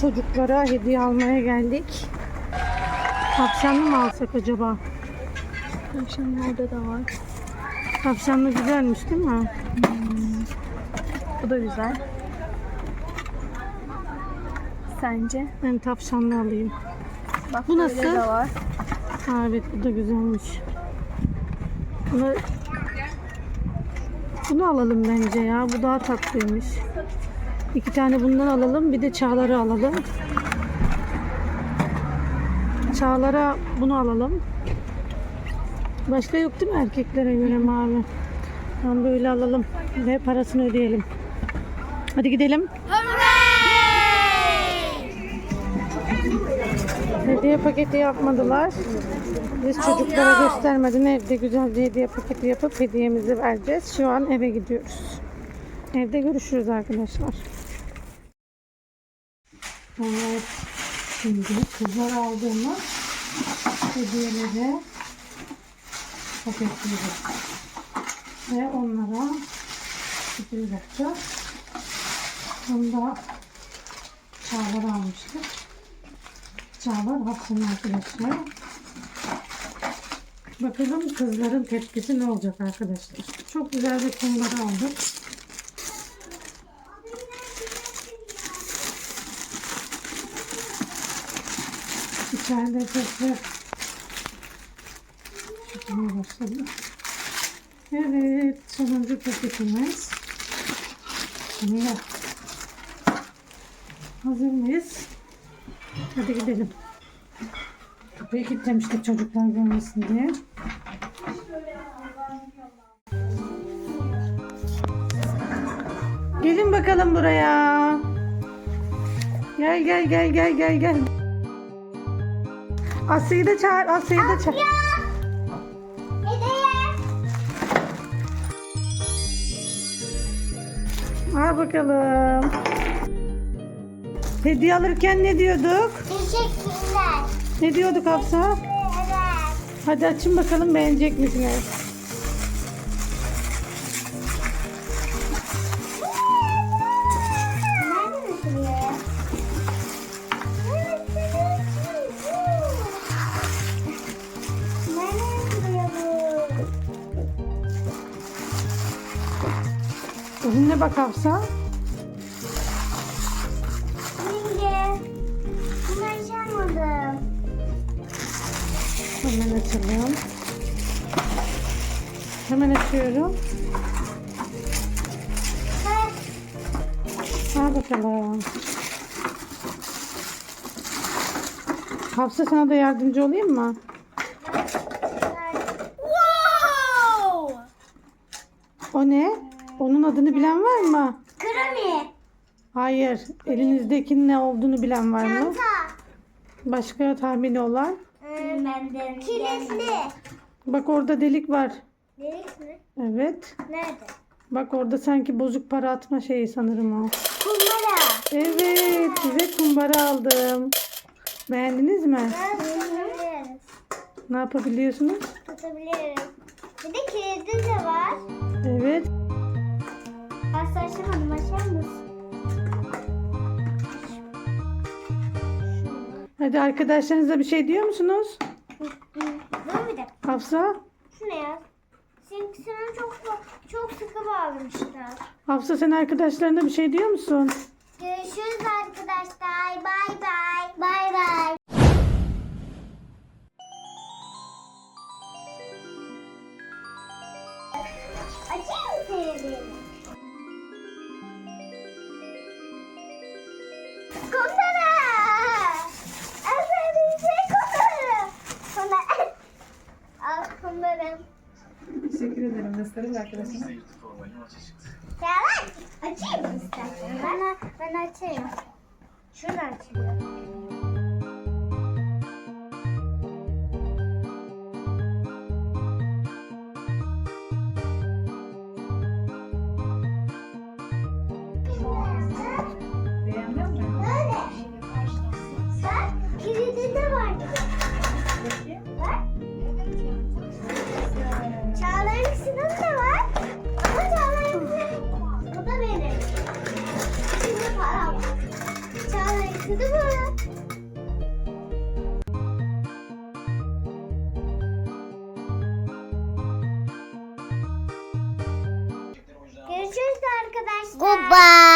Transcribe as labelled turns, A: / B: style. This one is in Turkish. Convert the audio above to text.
A: çocuklara hediye almaya geldik. Tavşanlı mı alsak acaba?
B: Tavşanlarda da var.
A: Tavşanlı güzelmiş değil mi?
B: Bu da güzel. Sence?
A: Ben tavşanlı alayım.
B: Bak
A: Bu nasıl?
B: de var.
A: Ha, evet bu da güzelmiş. Bunu, bunu alalım bence ya. Bu daha tatlıymış. İki tane bundan alalım. Bir de çağları alalım. Çağlara bunu alalım. Başka yok değil mi erkeklere göre mavi? Tamam böyle alalım. Ve parasını ödeyelim. Hadi gidelim. Hediye paketi yapmadılar. Biz çocuklara göstermeden evde güzel bir hediye paketi yapıp hediyemizi vereceğiz. Şu an eve gidiyoruz. Evde görüşürüz arkadaşlar. Evet. Şimdi kızlar aldığımız hediyeleri paketliyoruz. Ve onlara sürpriz yapacağız. Bunda çağlar almıştık. Çağlar Hafsa'nın arkadaşlar. Bakalım kızların tepkisi ne olacak arkadaşlar. Çok güzel bir konuları aldık. İçeride sesler çıkmaya başladı. Evet, sonuncu paketimiz. Şimdi hazır mıyız? Hadi gidelim. Kapıyı kilitlemiştik çocuklar görmesin diye. Gelin bakalım buraya. Gel gel gel gel gel gel. Asya'yı da çağır, Asya'yı da çağır. Al bakalım. Hediye alırken ne diyorduk?
C: Teşekkürler.
A: Ne diyorduk Hafsa?
C: Evet.
A: Hadi açın bakalım beğenecek misiniz? Önüne bak Hafsa. Hemen açalım. Hemen açıyorum. Al bakalım. Hafsa sana da yardımcı olayım mı? O ne? Onun adını bilen var mı?
C: Kremi.
A: Hayır. Elinizdekinin ne olduğunu bilen var mı?
C: Çanta.
A: Başka tahmini olan?
C: Kilitli.
A: Bak orada delik var.
C: Delik mi?
A: Evet.
C: Nerede?
A: Bak orada sanki bozuk para atma şeyi sanırım o.
C: Kumbara.
A: Evet. Size kumbara aldım. Beğendiniz mi?
C: Tutabiliriz.
A: Ne yapabiliyorsunuz?
C: Tutabiliriz. Bir de kilidi de var.
A: Evet.
C: Asla açamadım. Açar mısın?
A: Hadi arkadaşlarınıza bir şey diyor musunuz?
C: Dur bir dakika.
A: Hafsa?
C: Şu ne ya? Sana çok çok sıkı bağlamışlar.
A: Hafsa sen arkadaşlarına bir şey diyor musun?
C: Görüşürüz arkadaşlar. Bay bay. Bay bay. Açayım mı seni?
A: Teşekkür ederim. Gösterin arkadaşlar.
C: Açayım mı istersen? Ben, ben açayım. Şurada açayım. Sıkı bu. Görüşürüz arkadaşlar. Goodbye.